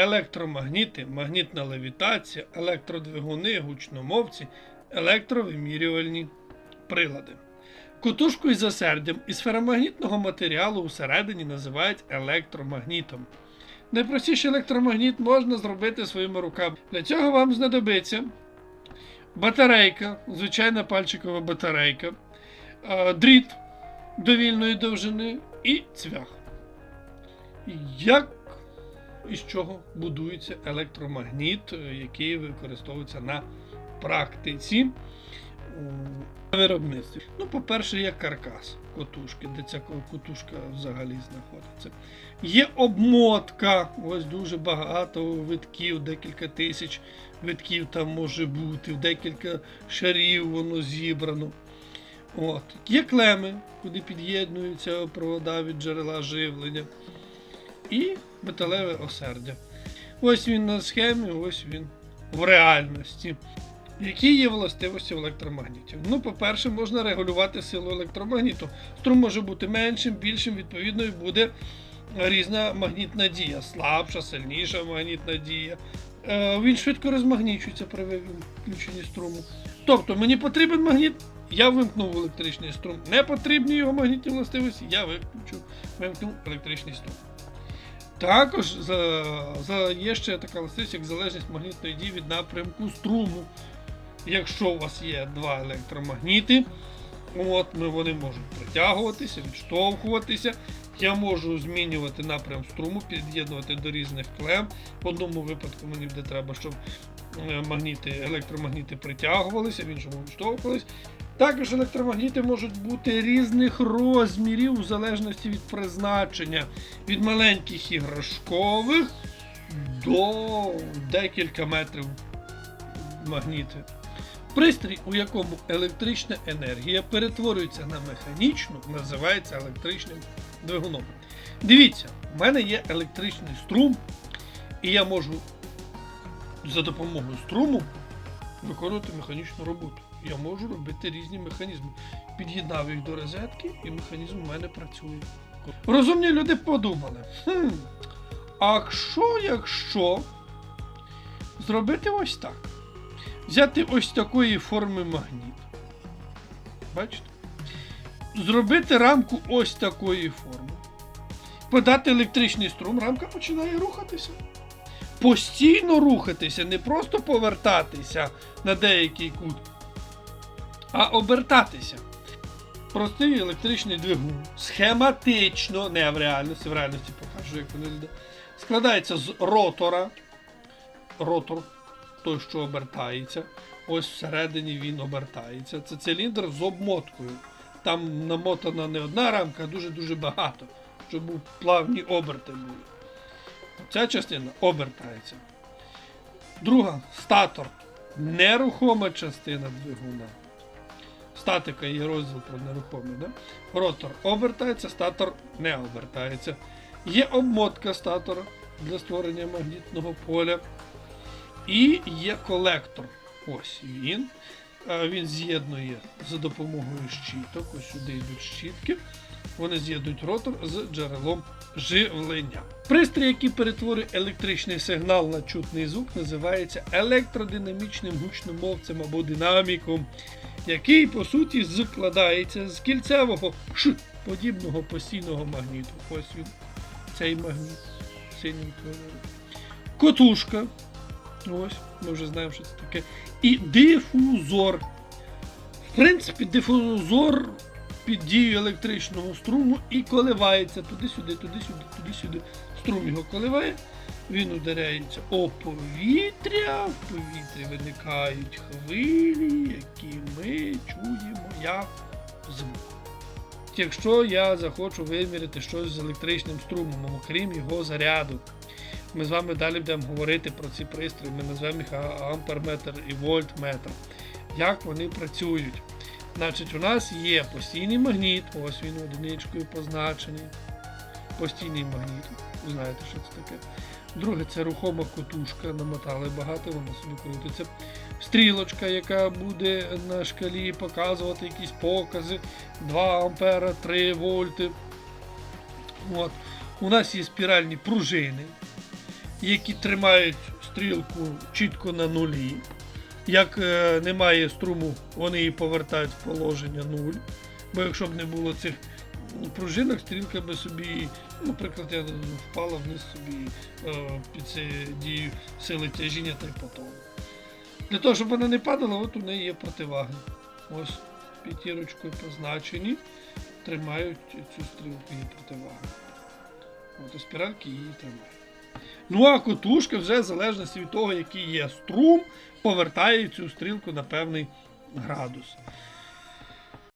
електромагніти, магнітна левітація, електродвигуни, гучномовці, електровимірювальні прилади. Кутушку із засердям із феромагнітного матеріалу усередині називають електромагнітом. Найпростіший електромагніт можна зробити своїми руками. Для цього вам знадобиться батарейка, звичайна пальчикова батарейка, е, дріт довільної довжини і цвях. Як і з чого будується електромагніт, е, який використовується на практиці у виробництві? Ну, по-перше, є каркас котушки, де ця котушка взагалі знаходиться. Є обмотка, ось дуже багато витків, декілька тисяч витків там може бути, декілька шарів воно зібрано. От. Є клеми, куди під'єднуються провода від джерела живлення. І металеве осердя. Ось він на схемі, ось він в реальності. Які є властивості електромагнітів? Ну, по-перше, можна регулювати силу електромагніту. Струм може бути меншим, більшим, відповідно, і буде різна магнітна дія, слабша, сильніша магнітна дія. Е, Він швидко розмагнічується при виключенні струму. Тобто мені потрібен магніт, я вимкнув електричний струм. Не потрібні його магнітні властивості, я виключу, вимкнув електричний струм. Також за, за, є ще така властивість, як залежність магнітної дії від напрямку струму. Якщо у вас є два електромагніти, от, вони можуть притягуватися, відштовхуватися. Я можу змінювати напрям струму, під'єднувати до різних клем. В одному випадку мені буде треба, щоб е, магніти, електромагніти притягувалися, в іншому відштовхувалися. Також електромагніти можуть бути різних розмірів у залежності від призначення, від маленьких іграшкових до декілька метрів магніти. Пристрій, у якому електрична енергія перетворюється на механічну, називається електричним двигуном. Дивіться, в мене є електричний струм, і я можу за допомогою струму виконувати механічну роботу. Я можу робити різні механізми. Під'єднав їх до розетки, і механізм у мене працює. Розумні люди подумали: хм, а що, якщо зробити ось так? Взяти ось такої форми магніт. Бачите? Зробити рамку ось такої форми. Подати електричний струм, рамка починає рухатися. Постійно рухатися, не просто повертатися на деякий кут, а обертатися. Простий електричний двигун. Схематично, не в реальності, в реальності покажу, як вони йде. Складається з ротора. Ротор, той, що обертається. Ось всередині він обертається. Це циліндр з обмоткою. Там намотана не одна рамка, а дуже-дуже багато, щоб плавні оберти були. Ця частина обертається. Друга статор. Нерухома частина двигуна. Статика є розділ про нерухоме. Да? Ротор обертається, статор не обертається. Є обмотка статора для створення магнітного поля. І є колектор. Ось він. Він з'єднує за допомогою щіток. Ось сюди йдуть щітки. Вони з'єднують ротор з джерелом живлення. Пристрій, який перетворює електричний сигнал на чутний звук, називається електродинамічним гучномовцем або динаміком, який по суті складається з кільцевого ш подібного постійного магніту. Ось він, цей магніт синім кольором. Котушка. Ось, ми вже знаємо, що це таке. І дифузор. В принципі, дифузор під дією електричного струму і коливається туди-сюди, туди-сюди, туди-сюди. Струм його коливає, він ударяється о повітря, в повітрі виникають хвилі, які ми чуємо як звук. Якщо я захочу виміряти щось з електричним струмом, окрім його заряду, ми з вами далі будемо говорити про ці пристрої. Ми назвемо їх амперметр і вольтметр. Як вони працюють? Значить, у нас є постійний магніт, ось він одиничкою позначений. Постійний магніт. Ви знаєте, що це таке. Друге, це рухома котушка, намотали багато, вона собі крутиться. Стрілочка, яка буде на шкалі показувати якісь покази. 2 ампера, 3 вольти. От. У нас є спіральні пружини, які тримають стрілку чітко на нулі. Як е, немає струму, вони її повертають в положення нуль. Бо якщо б не було цих пружинок, стрілка би собі, наприклад, я впала вниз собі е, під дію сили тяжіння та й потім. Для того, щоб вона не падала, от у неї є противаги. Ось п'ятірочкою позначені, тримають цю стрілку її противаги. От спіральки її тримають. Ну а котушка вже в залежності від того, який є струм, повертає цю стрілку на певний градус.